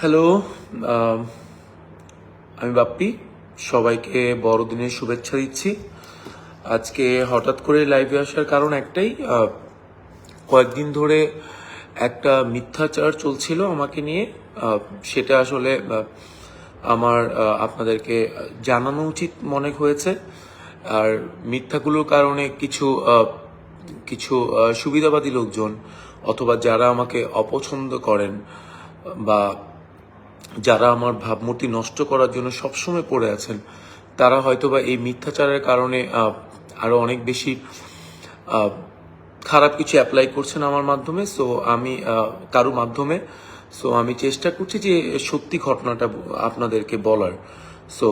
Hello আমি বাপ্পি। সবাইকে বড়দিনের শুভেচ্ছা দিচ্ছি। আজকে হঠাৎ করে লাইভে আসার কারণ একটাই কয়েকদিন ধরে একটা মিথ্যাচার চলছিল আমাকে নিয়ে। সেটা আসলে আমার আপনাদেরকে জানানো উচিত মনে হয়েছে। আর মিথ্যাগুলোর কারণে কিছু কিছু সুবিধাবাদী লোকজন অথবা যারা আমাকে অপছন্দ করেন বা যারা আমার ভাবমূর্তি নষ্ট করার জন্য সবসময় পড়ে আছেন, তারা হয়তোবা এই মিথ্যাচারের কারণে আরও অনেক বেশি খারাপ কিছু অ্যাপ্লাই করছেন আমার মাধ্যমে। সো আমি কারও মাধ্যমে সো আমি চেষ্টা করছি যে সত্যি ঘটনাটা আপনাদেরকে বলার। সো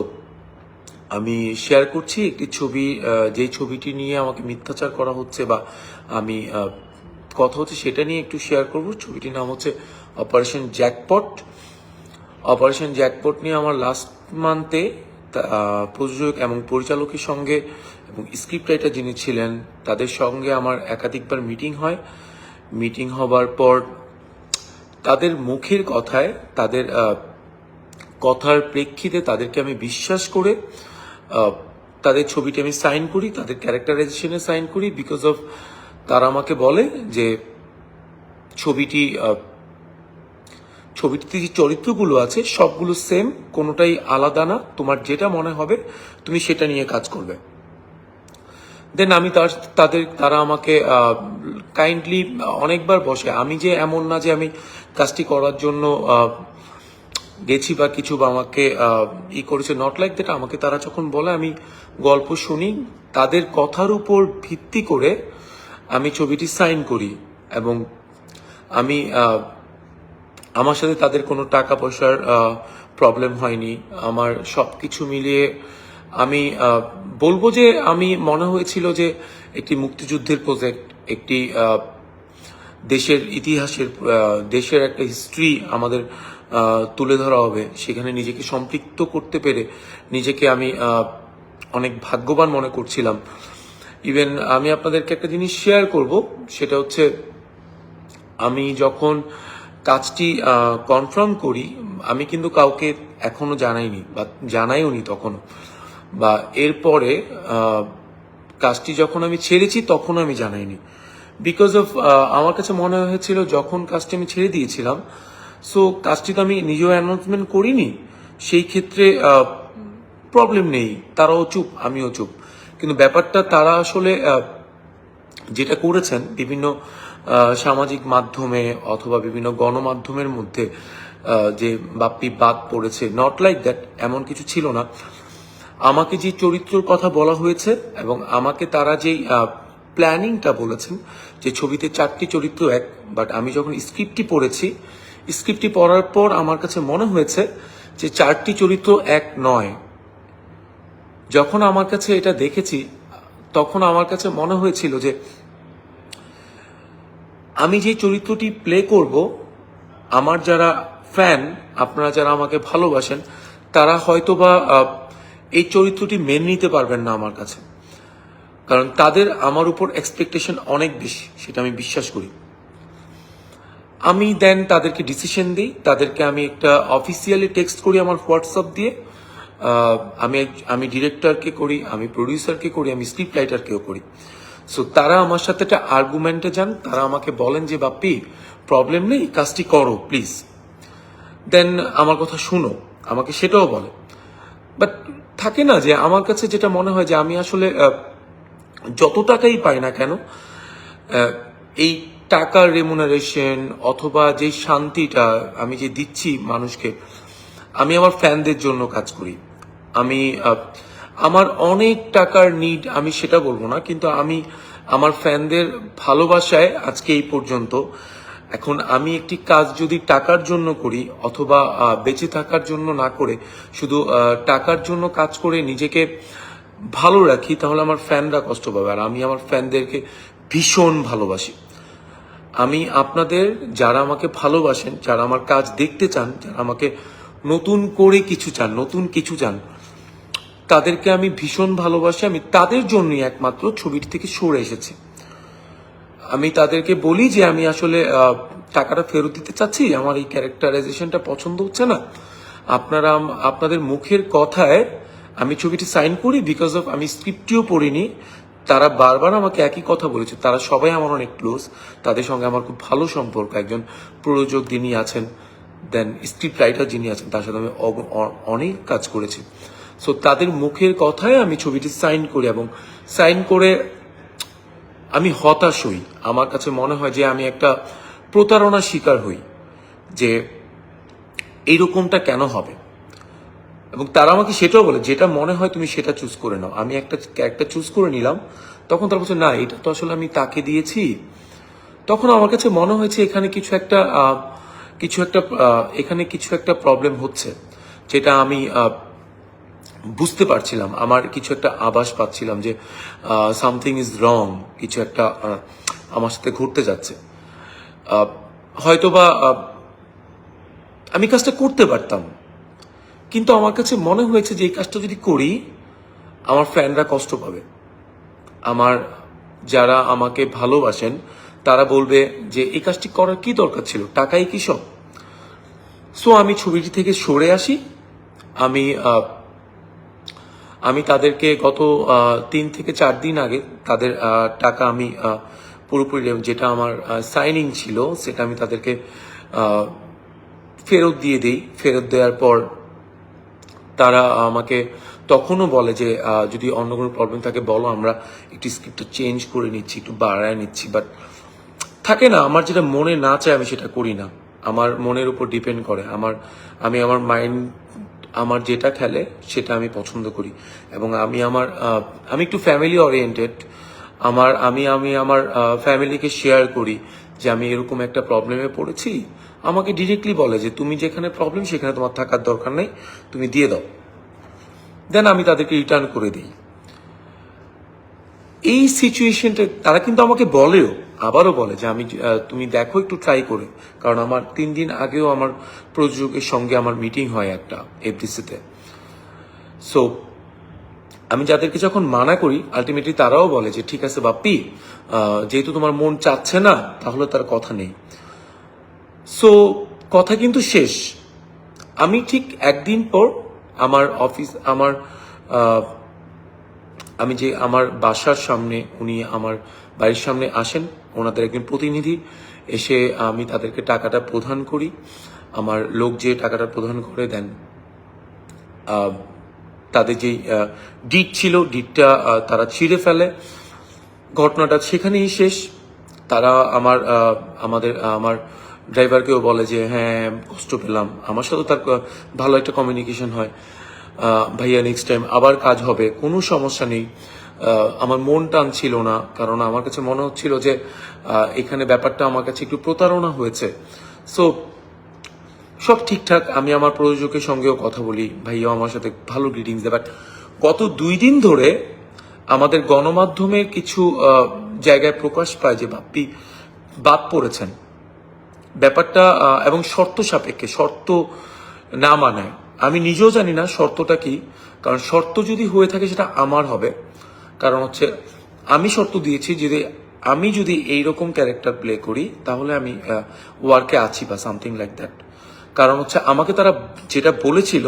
আমি শেয়ার করছি একটি ছবি যেই ছবিটি নিয়ে আমাকে মিথ্যাচার করা হচ্ছে বা আমি কথা হচ্ছে সেটা নিয়ে একটু শেয়ার করব। ছবিটির নাম হচ্ছে অপারেশন জ্যাকপট অপারেশন জ্যাকপট নিয়ে আমার লাস্ট মান্থে প্রযোজক এবং পরিচালকের সঙ্গে এবং স্ক্রিপ্ট রাইটার যিনি ছিলেন, তাদের সঙ্গে আমার একাধিকবার মিটিং হয়। মিটিং হবার পর তাদের মুখের কথায়, তাদের কথার প্রেক্ষিতে তাদেরকে আমি বিশ্বাস করে তাদের ছবিটি আমি সাইন করি, তাদের ক্যারেক্টারাইজেশনে সাইন করি বিকজ অফ তারা আমাকে বলে যে ছবিটি ছবিটিতে যে চরিত্রগুলো আছে, সবগুলো সেম কোনোটাই আলাদা না। তোমার যেটা মনে হবে, তুমি সেটা নিয়ে কাজ করবে। দেন আমি তার, তাদের, তারা আমাকে কাইন্ডলি অনেকবার বসে। আমি যে এমন না যে আমি কাজটি করার জন্য গেছি বা কিছু বা আমাকে ই করেছে। নট লাইক দ্যাট আমাকে তারা যখন বলে, আমি গল্প শুনি, তাদের কথার উপর ভিত্তি করে আমি ছবিটি সাইন করি এবং আমি আমার সাথে তাদের কোনো টাকা পয়সার প্রবলেম হয়নি। আমার সব কিছু মিলিয়ে আমি বলব যে আমি, মনে হয়েছিল যে একটি মুক্তিযুদ্ধের প্রজেক্ট একটি দেশের ইতিহাসের দেশের একটা হিস্ট্রি আমাদের তুলে ধরা হবে। সেখানে নিজেকে সম্পৃক্ত করতে পেরে নিজেকে আমি অনেক ভাগ্যবান মনে করছিলাম। ইভেন আমি আপনাদেরকে একটা জিনিস শেয়ার করব, সেটা হচ্ছে আমি যখন কাজটি কনফার্ম করি, আমি কিন্তু কাউকে এখনও জানাইনি বা জানাইও নি তখন বা এরপরে কাজটি যখন আমি ছেড়েছি তখন আমি জানাইনি। বিকজ অফ আমার কাছে মনে হয়েছিল যখন কাজটি আমি ছেড়ে দিয়েছিলাম সো কাজটি তো আমি নিজেও অ্যানাউন্সমেন্ট করিনি, সেই ক্ষেত্রে প্রবলেম নেই, তারাও চুপ, আমিও চুপ। কিন্তু ব্যাপারটা তারা আসলে যেটা করেছেন, বিভিন্ন সামাজিক মাধ্যমে অথবা বিভিন্ন গণমাধ্যমের মধ্যে যে বাপ্পি বাদ পড়েছে নট লাইক দ্যাট এমন কিছু ছিল না। আমাকে যে চরিত্রের কথা বলা হয়েছে এবং আমাকে তারা যেই প্ল্যানিংটা বলেছেন, যে ছবিতে চারটি চরিত্র, এক বাট আমি যখন স্ক্রিপ্টটি পড়েছি স্ক্রিপ্টটি পড়ার পর আমার কাছে মনে হয়েছে যে চারটি চরিত্র এক নয়। যখন আমার কাছে এটা দেখেছি, তখন আমার কাছে মনে হয়েছিল যে আমি যে চরিত্রটি প্লে করব, আমার যারা ফ্যান আপনারা যারা আমাকে ভালোবাসেন, তারা হয়তো বা এই চরিত্রটি মেনে নিতে পারবেন না আমার কাছে। কারণ তাদের আমার উপর এক্সপেকটেশন অনেক বেশি, সেটা আমি বিশ্বাস করি। আমি দেন তাদেরকে ডিসিশন দিই, তাদেরকে আমি একটা অফিসিয়ালি টেক্সট করি আমার হোয়াটসঅ্যাপ দিয়ে। আমি আমি ডিরেক্টরকে করি, আমি প্রডিউসারকে করি, আমি স্ক্রিপ্ট রাইটারকেও করি। সো তারা আমার সাথে একটা আর্গুমেন্টে যান, তারা আমাকে বলেন যে, বাপ্পি প্রবলেম নেই, কাজটি করো প্লিজ দেন আমার কথা শুনো, আমাকে সেটাও বলে। বাট থাকে না যে, আমার কাছে যেটা মনে হয় যে, আমি আসলে যত টাকাই পাই না কেন এই টাকার রেমুনারেশন অথবা যে শান্তিটা আমি যে দিচ্ছি মানুষকে, আমি আমার ফ্যানদের জন্য কাজ করি। আমি আমার অনেক টাকার নিড আমি সেটা বলব না, কিন্তু আমি আমার ফ্যানদের ভালোবাসায় আজকে এই পর্যন্ত। এখন আমি একটি কাজ যদি টাকার জন্য করি, অথবা বেঁচে থাকার জন্য না করে, শুধু টাকার জন্য কাজ করে নিজেকে ভালো রাখি, তাহলে আমার ফ্যানরা কষ্ট পাবে। আর আমি আমার ফ্যানদেরকে ভীষণ ভালোবাসি। আমি আপনাদের যারা আমাকে ভালোবাসেন, যারা আমার কাজ দেখতে চান, যারা আমাকে নতুন করে কিছু চান, নতুন কিছু চান তাদেরকে আমি ভীষণ ভালোবাসি, আমি তাদের জন্যই একমাত্র ছবিটি থেকে সরে এসেছি। আমি তাদেরকে বলি যে আমি আসলে টাকাটা ফেরত দিতে চাচ্ছি, আমার এই ক্যারেক্টারাইজেশনটা পছন্দ হচ্ছে না। আপনারা, আপনাদের মুখের কথায় আমি ছবিটি সাইন করি বিকজ অফ আমি স্ক্রিপ্টটিও পড়িনি। তারা বারবার আমাকে একই কথা বলেছে, তারা সবাই আমার অনেক ক্লোজ তাদের সঙ্গে আমার খুব ভালো সম্পর্ক। একজন প্রযোজক যিনি আছেন দেন স্ক্রিপ্ট রাইটার যিনি আছেন, তার সাথে আমি অনেক কাজ করেছি। সো তাদের মুখের কথায় আমি ছবিটি সাইন করি এবং সাইন করে আমি হতাশ হই। আমার কাছে মনে হয় যে আমি একটা প্রতারণার শিকার হই যে এইরকমটা কেন হবে। এবং তারা আমাকে সেটাও বলে, যেটা মনে হয় তুমি সেটা চুজ করে নাও। আমি একটা ক্যারেক্টার চুজ করে নিলাম, তখন তারা বলছে, না, এটা তো আসলে আমি তাকে দিয়েছি। তখন আমার কাছে মনে হয়েছে এখানে কিছু একটা কিছু একটা এখানে কিছু একটা প্রবলেম হচ্ছে, যেটা আমি বুঝতে পারছিলাম আমার কিছু একটা আভাস পাচ্ছিলাম যে সামথিং ইজ রং কিছু একটা আমার সাথে ঘুরতে যাচ্ছে। আহ, হয়তোবা আমি কাজটা করতে পারতাম। কিন্তু আমার কাছে মনে হয়েছে যে এই কাজটা যদি করি আমার ফ্যানরা কষ্ট পাবে। আমার যারা আমাকে ভালোবাসেন তারা বলবে যে এই কাজটি করার কি দরকার ছিল? টাকাই কি সব? সো আমি ছবিটি থেকে সরে আসি। আমি আমি তাদেরকে গত তিন থেকে চার দিন আগে তাদের টাকা আমি পুরোপুরি যেটা আমার সাইনিং ছিল, সেটা আমি তাদেরকে ফেরত দিয়ে দিই। ফেরত দেওয়ার পর তারা আমাকে তখনও বলে যে যদি অন্য কোনো প্রবলেম থাকে, বলো, আমরা একটু স্ক্রিপ্টটা চেঞ্জ করে নিচ্ছি, একটু বাড়ায় নিচ্ছি। বাট থাকে না, আমার যেটা মনে না চায়, আমি সেটা করি না। আমার মনের উপর ডিপেন্ড করে। আমার, আমি আমার মাইন্ড আমার যেটা খেলে সেটা আমি পছন্দ করি। এবং আমি আমার আমি একটু ফ্যামিলি ওরিয়েন্টেড আমার, আমি আমি আমার ফ্যামিলিকে শেয়ার করি যে আমি এরকম একটা প্রবলেমে পড়েছি। আমাকে ডিরেক্টলি বলে যে, তুমি যেখানে প্রবলেম সেখানে তোমার থাকার দরকার নেই। তুমি দিয়ে দাও। দেন আমি তাদেরকে রিটার্ন করে দিই। এই সিচুয়েশনটা তারা কিন্তু আমাকে বলেও আবারও বলে যে আমি তুমি দেখো একটু ট্রাই করে। কারণ আমার তিন দিন আগেও আমার প্রযোজকের সঙ্গে আমার মিটিং হয় একটা এফডিসিতে সো আমি যাদেরকে যখন মানা করি আলটিমেটলি তারাও বলে যে, ঠিক আছে বাপ্পি যেহেতু তোমার মন চাচ্ছে না, তাহলে তার কথা নেই। সো কথা কিন্তু শেষ। আমি ঠিক একদিন পর আমার অফিস আমার আমি যে আমার বাসার সামনে, উনি আমার বাড়ির সামনে আসেন, ওনাদের একজন প্রতিনিধি। এসে আমি তাদেরকে টাকাটা প্রদান করি। আমার লোক যে টাকাটা প্রদান করে দেন তাদের যেই ডিট ছিল ডিটটা তারা ছিঁড়ে ফেলে। ঘটনাটা সেখানেই শেষ। তারা আমার আমাদের আমার ড্রাইভারকেও বলে যে হ্যাঁ কষ্ট পেলাম। আমার সাথে তার ভালো একটা কমিউনিকেশন হয়। ভাইয়া নেক্সট টাইম আবার কাজ হবে, কোনো সমস্যা নেই। আমার মন টান ছিল না, কারণ আমার কাছে মনে হচ্ছিল যে এখানে ব্যাপারটা আমার কাছে একটু প্রতারণা হয়েছে। সো সব ঠিকঠাক, আমি আমার প্রযোজকের সঙ্গেও কথা বলি। ভাইয়াও আমার সাথে ভালো গ্রিটিংস দেয়। বাট গত দুই দিন ধরে আমাদের গণমাধ্যমের কিছু জায়গায় প্রকাশ পায় যে বাপ্পি, বাদ পড়েছেন। ব্যাপারটা এবং শর্ত সাপেক্ষে, শর্ত না মানায়। আমি নিজেও জানি না শর্তটা কি, কারণ শর্ত যদি হয়ে থাকে সেটা আমার হবে। কারণ হচ্ছে, আমি শর্ত দিয়েছি যদি আমি যদি এইরকম ক্যারেক্টার প্লে করি, তাহলে আমি ওয়ার্কে আছি বা সামথিং লাইক দ্যাট কারণ হচ্ছে, আমাকে তারা যেটা বলেছিল,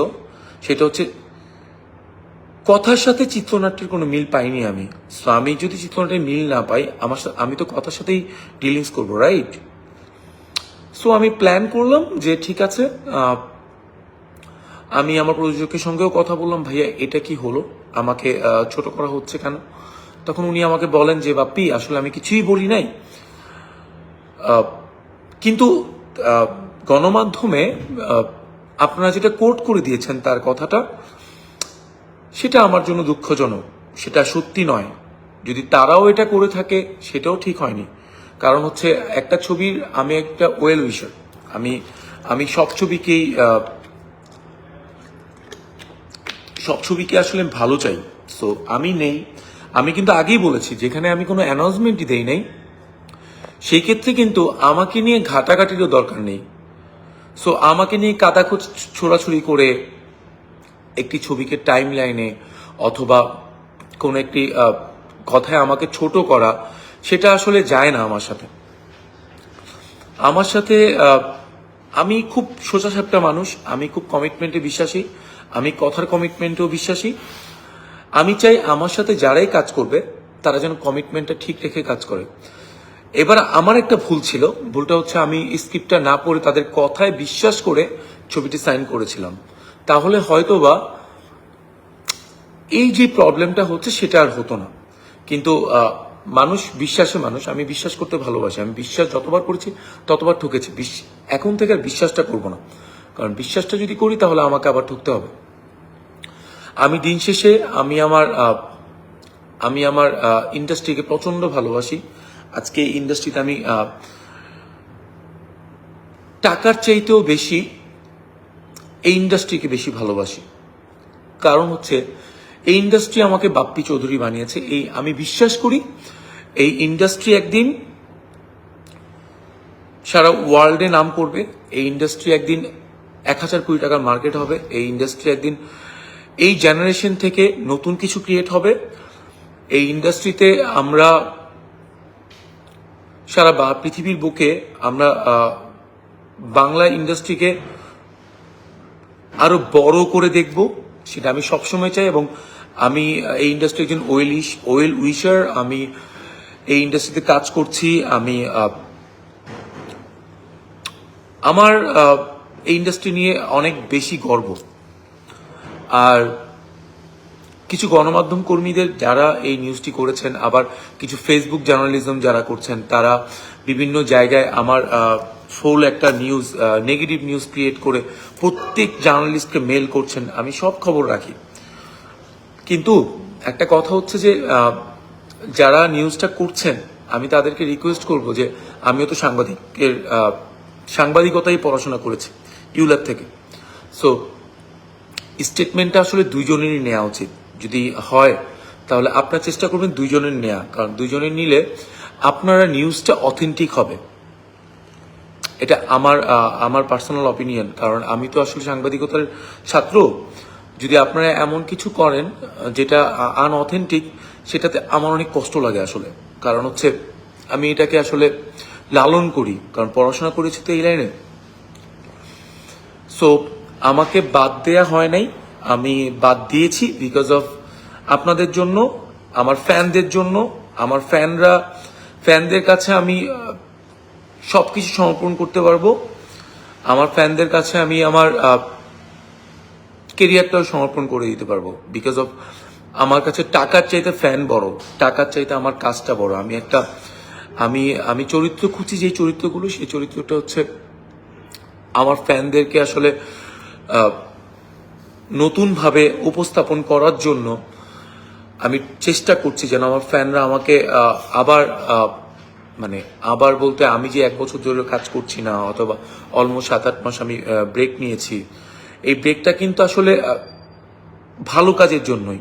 সেটা হচ্ছে, কথার সাথে চিত্রনাট্যের কোনো মিল পাইনি আমি। সো আমি যদি চিত্রনাট্যের মিল না পাই, আমার আমি তো কথার সাথেই ডিলিংস করব রাইট সো আমি প্ল্যান করলাম যে, ঠিক আছে আমি আমার প্রযোজকের সঙ্গেও কথা বললাম, ভাইয়া, এটা কি হলো? আমাকে ছোট করা হচ্ছে কেন? তখন উনি আমাকে বলেন যে, বাপ্পি, আসলে আমি কিছুই বলি নাই। কিন্তু গণমাধ্যমে আপনারা যেটা কোট করে দিয়েছেন তার কথাটা, সেটা আমার জন্য দুঃখজনক। সেটা সত্যি নয়। যদি তারাও এটা করে থাকে, সেটাও ঠিক হয়নি। কারণ হচ্ছে, একটা ছবির, আমি একটা ওয়েল উইশার। আমি আমি সব ছবিকেই সব ছবিকে আসলে ভালো চাই। সো আমি নেই। আমি কিন্তু আগেই বলেছি, যেখানে আমি কোনো অ্যানাউন্সমেন্টই দেই নাই, সেই ক্ষেত্রে কিন্তু আমাকে নিয়ে ঘাটাঘাটিরও দরকার নেই। সো আমাকে নিয়ে কাদাখোচ ছোড়াছুড়ি করে একটি ছবিকে টাইম লাইনে অথবা কোনো একটি কথায় আমাকে ছোট করা, সেটা আসলে যায় না আমার সাথে। আমার সাথে আমি খুব সোজা সাপটা মানুষ, আমি খুব কমিটমেন্টে বিশ্বাসী। আমি কথার কমিটমেন্টেও বিশ্বাসী। আমি চাই আমার সাথে যারাই কাজ করবে, তারা যেন কমিটমেন্টটা ঠিক রেখে কাজ করে। এবার আমার একটা ভুল ছিল, ভুলটা হচ্ছে আমি স্ক্রিপ্টটা না পড়ে তাদের কথায় বিশ্বাস করে ছবিটি সাইন করেছিলাম। তাহলে হয়তোবা এই যে প্রবলেমটা হচ্ছে সেটা আর হতো না। কিন্তু মানুষ বিশ্বাসে মানুষ, আমি বিশ্বাস করতে ভালোবাসি, আমি বিশ্বাস যতবার করেছি ততবার ঠকেছি। এখন থেকে আর বিশ্বাসটা করব না। কারণ বিশ্বাসটা যদি করি, তাহলে আমাকে আবার ঠকতে হবে। আমি দিন শেষে, আমি আমার আমি আমার ইন্ডাস্ট্রিকে প্রচণ্ড ভালোবাসি। আজকে ইন্ডাস্ট্রিতে আমি টাকার চাইতেও বেশি এই ইন্ডাস্ট্রিকে বেশি ভালোবাসি। কারণ হচ্ছে, এই ইন্ডাস্ট্রি আমাকে বাপ্পি চৌধুরী বানিয়েছে। এই আমি বিশ্বাস করি, এই ইন্ডাস্ট্রি একদিন সারা ওয়ার্ল্ডে নাম করবে। এই ইন্ডাস্ট্রি একদিন এক হাজার কোটি টাকার মার্কেট হবে এই ইন্ডাস্ট্রি একদিন। এই জেনারেশন থেকে নতুন কিছু ক্রিয়েট হবে। এই ইন্ডাস্ট্রিতে আমরা সারা বা- পৃথিবীর বুকে আমরা বাংলা ইন্ডাস্ট্রিকে আরও বড় করে দেখব, সেটা আমি সবসময় চাই এবং আমি এই ইন্ডাস্ট্রি একজন ওয়েল ওয়েল উইশার আমি এই ইন্ডাস্ট্রিতে কাজ করছি, আমি আমার এই ইন্ডাস্ট্রি নিয়ে অনেক বেশি গর্ব। আর কিছু গণমাধ্যম কর্মীদের যারা এই নিউজটি করেছেন, আবার কিছু ফেসবুক জার্নালিজম যারা করছেন, তারা বিভিন্ন জায়গায় আমার ফুল একটা নিউজ নেগেটিভ নিউজ ক্রিয়েট করে প্রত্যেক জার্নালিস্টকে মেল করছেন, আমি সব খবর রাখি। কিন্তু একটা কথা হচ্ছে যে যারা নিউজটা করছেন, আমি তাদেরকে রিকোয়েস্ট করব যে, আমিও তো সাংবাদিকের সাংবাদিকতাই পড়াশোনা করেছি। ইউল্যাব থেকে। সো স্টেটমেন্টটা আসলে দুইজনেরই নেওয়া উচিত। যদি হয়, তাহলে আপনার চেষ্টা করবেন দুইজনের নেওয়া কারণ দুইজনের নিলে আপনারা নিউজটা অথেন্টিক হবে। এটা আমার আমার পার্সোনাল অপিনিয়ন কারণ আমি তো আসলে সাংবাদিকতার ছাত্র। যদি আপনারা এমন কিছু করেন যেটা আনঅথেন্টিক সেটাতে আমার অনেক কষ্ট লাগে আসলে। কারণ হচ্ছে, আমি এটাকে আসলে লালন করি। কারণ পড়াশোনা করেছি তো এই লাইনে। সো আমাকে বাদ দেয়া হয় নাই। আমি বাদ দিয়েছি বিকজ অফ আপনাদের জন্য, আমার ফ্যানদের জন্য, আমার ফ্যানরা, ফ্যানদের কাছে আমি সব কিছু সমর্পণ করতে পারব। আমার ফ্যানদের কাছে আমি আমার কেরিয়ারটাও সমর্পণ করে দিতে পারব। বিকজ অফ আমার কাছে টাকার চাইতে ফ্যান বড়, টাকার চাইতে আমার কাজটা বড়। আমি একটা, আমি আমি চরিত্র খুঁজি যে চরিত্রগুলো, সেই চরিত্রটা হচ্ছে আমার ফ্যানদেরকে আসলে নতুনভাবে উপস্থাপন করার জন্য আমি চেষ্টা করছি যেন আমার ফ্যানরা আমাকে আবার মানে আবার বলতে আমি যে এক বছর ধরে কাজ করছি না অথবা অলমোস্ট সাত আট মাস আমি ব্রেক নিয়েছি, এই ব্রেকটা কিন্তু আসলে ভালো কাজের জন্যই।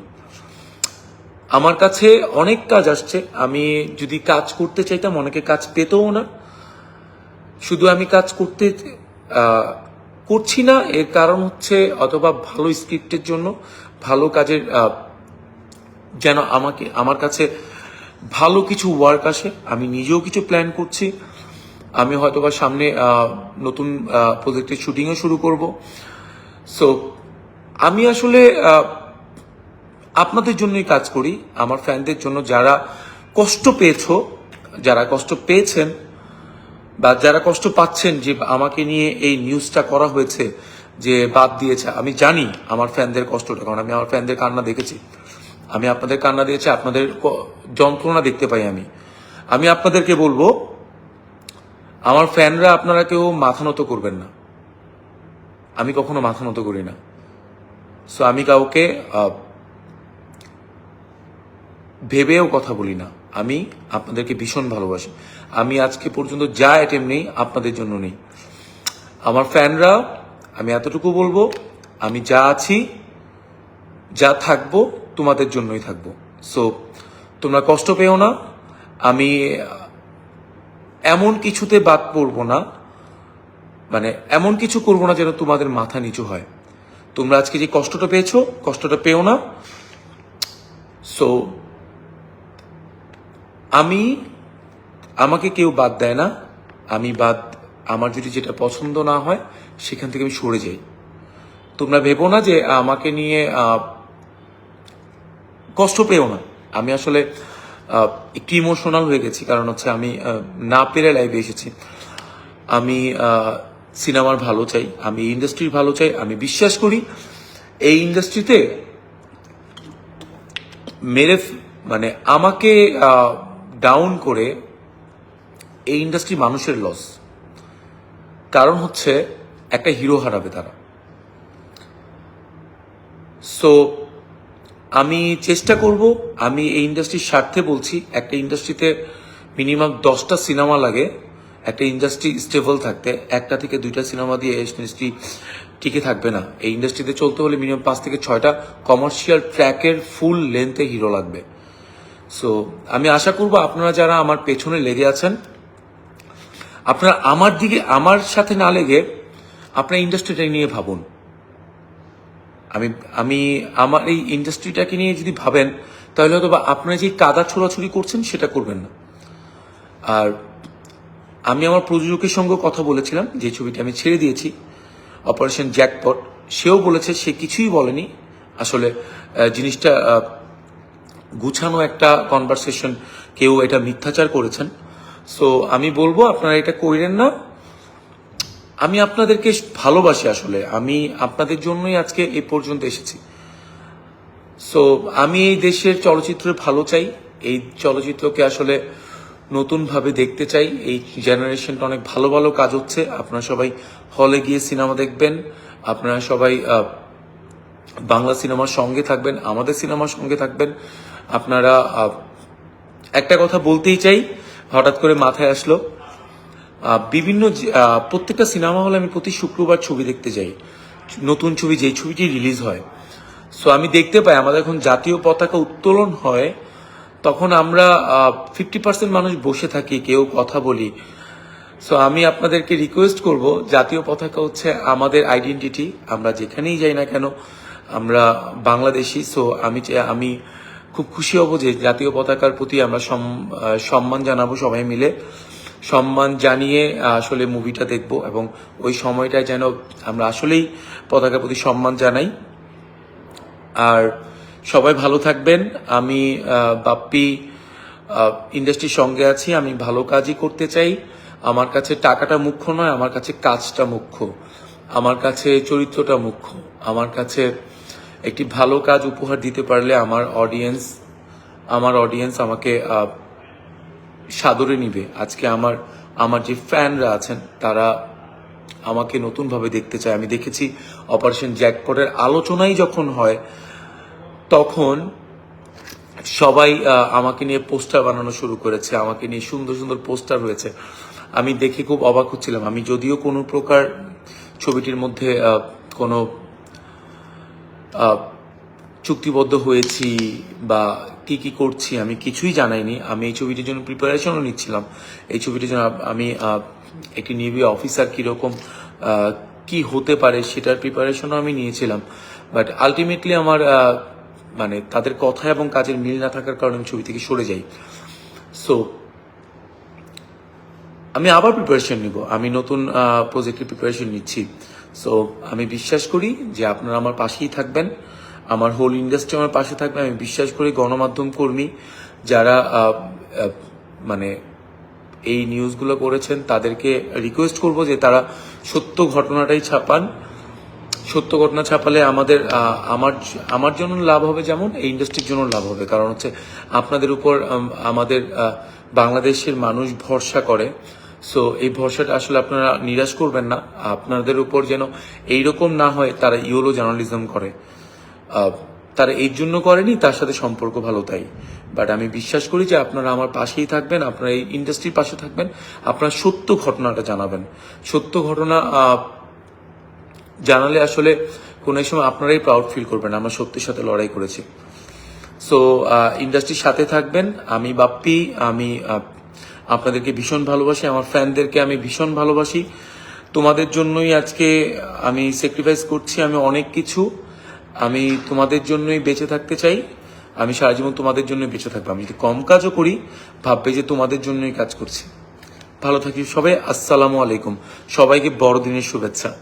আমার কাছে অনেক কাজ আসছে, আমি যদি কাজ করতে চাইতাম অনেকে কাজ পেতও না, শুধু আমি কাজ করতে করছি না। এর কারণ হচ্ছে অথবা ভালো স্ক্রিপ্টের জন্য, ভালো কাজের যেন আমাকে, আমার কাছে ভালো কিছু ওয়ার্ক আসে, আমি নিজেও কিছু প্ল্যান করছি। আমি হয়তোবা সামনে নতুন প্রজেক্টের শুটিংও শুরু করব। সো আমি আসলে আপনাদের জন্যই কাজ করি। আমার ফ্যানদের জন্য যারা কষ্ট পেয়েছ, যারা কষ্ট পেয়েছেন বা যারা কষ্ট পাচ্ছেন যে আমাকে নিয়ে এই নিউজটা করা হয়েছে, যে বাদ দিয়েছে, আমি জানি আমার ফ্যানদের কষ্টটা, কারণ আমি আমার ফ্যানদের কান্না দেখেছি। আমি আপনাদের কান্না দিয়েছি, আপনাদের যন্ত্রণা দেখতে পাই আমি। আমি আপনাদেরকে বলব, আমার ফ্যানরা আপনারা কেউ মাথা নত করবেন না। আমি কখনো মাথা নত করি না। সো আমি কাউকে ভেবেও কথা বলি না। আমি আপনাদেরকে ভীষণ ভালোবাসি। আমি আজকে পর্যন্ত যা অ্যাটেম্প নেই আপনাদের জন্য নেই। আমার ফ্যানরা, আমি এতটুকু বলব, আমি যা আছি, যা থাকব, তোমাদের জন্যই থাকব। সো তোমরা কষ্ট পেও না। আমি এমন কিছুতে বাদ পড়ব না। মানে এমন কিছু করব না যেন তোমাদের মাথা নিচু হয়। তোমরা আজকে যে কষ্টটা পেয়েছ, কষ্টটা পেও না। সো আমি আমাকে কেউ বাদ দেয় না। আমি বাদ, আমার যদি যেটা পছন্দ না হয়, সেখান থেকে আমি সরে যাই। তোমরা ভেবো না যে আমাকে নিয়ে কষ্ট পেও না। আমি আসলে একটু ইমোশনাল হয়ে গেছি। কারণ হচ্ছে আমি না পেরে লাইভে এসেছি। আমি সিনেমার ভালো চাই, আমি ইন্ডাস্ট্রির ভালো চাই, আমি বিশ্বাস করি এই ইন্ডাস্ট্রিতে মেরে মানে আমাকে ডাউন করে এই ইন্ডাস্ট্রি মানুষের লস কারণ হচ্ছে একটা হিরো হারাবে তারা। সো আমি চেষ্টা করব, আমি এই ইন্ডাস্ট্রির স্বার্থে বলছি, একটা ইন্ডাস্ট্রিতে মিনিমাম দশটা সিনেমা লাগে, একটা ইন্ডাস্ট্রি স্টেবল থাকতে, একটা থেকে দুইটা সিনেমা দিয়ে ইন্ডাস্ট্রি টিকে থাকবে না। এই ইন্ডাস্ট্রিতে চলতে হলে মিনিমাম পাঁচ থেকে ছয়টা কমার্শিয়াল ট্র্যাকের ফুল লেন্থে হিরো লাগবে। সো আমি আশা করব আপনারা যারা আমার পেছনে লেগে আছেন আপনারা আমার দিকে, আমার সাথে না লেগে আপনার ইন্ডাস্ট্রিটা নিয়ে ভাবুন। আমি আমি, আমার এই ইন্ডাস্ট্রিটাকে নিয়ে যদি ভাবেন, তাহলে হয়তো বা আপনারা যে কাদা ছোড়াছুড়ি করছেন সেটা করবেন না। আর আমি আমার প্রযোজকের সঙ্গে কথা বলেছিলাম, যে ছবিটি আমি ছেড়ে দিয়েছি অপারেশন জ্যাকপট সেও বলেছে, সে কিছুই বলেনি। আসলে জিনিসটা গুছানো একটা কনভারসেশন কেউ এটা মিথ্যাচার করেছেন। সো আমি বলব, আপনারা এটা কইরেন না। আমি আপনাদেরকে ভালোবাসি আসলে। আমি আপনাদের জন্যই আজকে এ পর্যন্ত এসেছি। সো আমি এই দেশের চলচ্চিত্র ভালো চাই। এই চলচ্চিত্রকে আসলে নতুনভাবে দেখতে চাই। এই জেনারেশনটা অনেক ভালো ভালো কাজ হচ্ছে। আপনারা সবাই হলে গিয়ে সিনেমা দেখবেন। আপনারা সবাই বাংলা সিনেমার সঙ্গে থাকবেন, আমাদের সিনেমার সঙ্গে থাকবেন। আপনারা একটা কথা বলতেই চাই হঠাৎ করে মাথায় আসলো বিভিন্ন প্রত্যেকটা সিনেমা হলে আমি প্রতি শুক্রবার ছবি দেখতে যাই। নতুন ছবি, যেই ছবিটি রিলিজ হয়। সো আমি দেখতে পাই, আমাদের এখন জাতীয় পতাকা উত্তোলন হয়, তখন আমরা ফিফটি পার্সেন্ট মানুষ বসে থাকি, কেউ কথা বলি। সো আমি আপনাদেরকে রিকোয়েস্ট করব, জাতীয় পতাকা হচ্ছে আমাদের আইডেন্টিটি আমরা যেখানেই যাই না কেন, আমরা বাংলাদেশি। সো আমি আমি খুব খুশি হব যে জাতীয় পতাকার প্রতি আমরা সম- সম্মান জানাব সবাই মিলে। সম্মান জানিয়ে আসলে মুভিটা দেখব এবং ওই সময়টায় যেন আমরা আসলেই পতাকার প্রতি সম্মান জানাই। আর সবাই ভালো থাকবেন। আমি বাপ্পি ইন্ডাস্ট্রির সঙ্গে আছি। আমি ভালো কাজই করতে চাই। আমার কাছে টাকাটা মুখ্য নয়, আমার কাছে কাজটা মুখ্য। আমার কাছে চরিত্রটা মুখ্য। আমার কাছে একটি ভালো কাজ উপহার দিতে পারলে আমার অডিয়েন্স আমার অডিয়েন্স আমাকে সাদরে নিবে। আজকে আমার আমার যে ফ্যানরা আছেন, তারা আমাকে নতুনভাবে দেখতে চায়। আমি দেখেছি অপারেশন জ্যাকপটের আলোচনাই যখন হয়, তখন সবাই আমাকে নিয়ে পোস্টার বানানো শুরু করেছে, আমাকে নিয়ে সুন্দর সুন্দর পোস্টার হয়েছে। আমি দেখে খুব অবাক হচ্ছিলাম। আমি যদিও কোনো প্রকার ছবিটির মধ্যে কোনো চুক্তিবদ্ধ হয়েছি বা কি কি করছি আমি কিছুই জানাইনি। আমি এই ছবিটির জন্য প্রিপারেশনও নিচ্ছিলাম। এই ছবিটির জন্য আমি একটি নিবি অফিসার কীরকম কি হতে পারে সেটার প্রিপারেশনও আমি নিয়েছিলাম। বাট আলটিমেটলি আমার মানে তাদের কথা এবং কাজের মিল না থাকার কারণে আমি ছবি থেকে সরে যাই। সো আমি আবার প্রিপারেশন নিব। আমি নতুন প্রজেক্টের প্রিপারেশন নিচ্ছি। সো আমি বিশ্বাস করি যে আপনারা আমার পাশেই থাকবেন। আমার হোল ইন্ডাস্ট্রি আমার পাশে থাকবে। আমি বিশ্বাস করি গণমাধ্যম কর্মী যারা মানে এই নিউজগুলো করেছেন, তাদেরকে রিকোয়েস্ট করব যে তারা সত্য ঘটনাটাই ছাপান। সত্য ঘটনা ছাপালে আমাদের আমার আমার জন্য লাভ হবে যেমন, এই ইন্ডাস্ট্রির জন্য লাভ হবে। কারণ হচ্ছে আপনাদের উপর আমাদের বাংলাদেশের মানুষ ভরসা করে। সো এই ভরসাটা আসলে আপনারা নিরাশ করবেন না। আপনাদের উপর যেন এইরকম না হয়, তারা ইউরো জার্নালিজম করে। তারা এই জন্য করেনি, তার সাথে সম্পর্ক ভালো তাই। বাট আমি বিশ্বাস করি যে আপনারা আমার পাশেই থাকবেন, আপনারা এই ইন্ডাস্ট্রির পাশে থাকবেন, আপনারা সত্য ঘটনাটা জানাবেন। সত্য ঘটনা জানালে আসলে কোনো এক সময় আপনারাই প্রাউড ফিল করবেন, আমরা সত্যির সাথে লড়াই করেছি। সো ইন্ডাস্ট্রির সাথে থাকবেন, আমি বাপ্পি, আমি আপনাদেরকে ভীষণ ভালোবাসি, আমার ফ্যানদেরকে আমি ভীষণ ভালোবাসি। তোমাদের জন্যই আজকে আমি স্যাক্রিফাইস করছি, আমি অনেক কিছু। আমি তোমাদের জন্যই বেঁচে থাকতে চাই, আমি সারা জীবন তোমাদের জন্যই বেঁচে থাকব। আমি যদি কম কাজও করি, ভাববে যে তোমাদের জন্যই কাজ করছি। ভালো থাকি সবাই, আসসালামু আলাইকুম। সবাইকে বড়দিনের শুভেচ্ছা।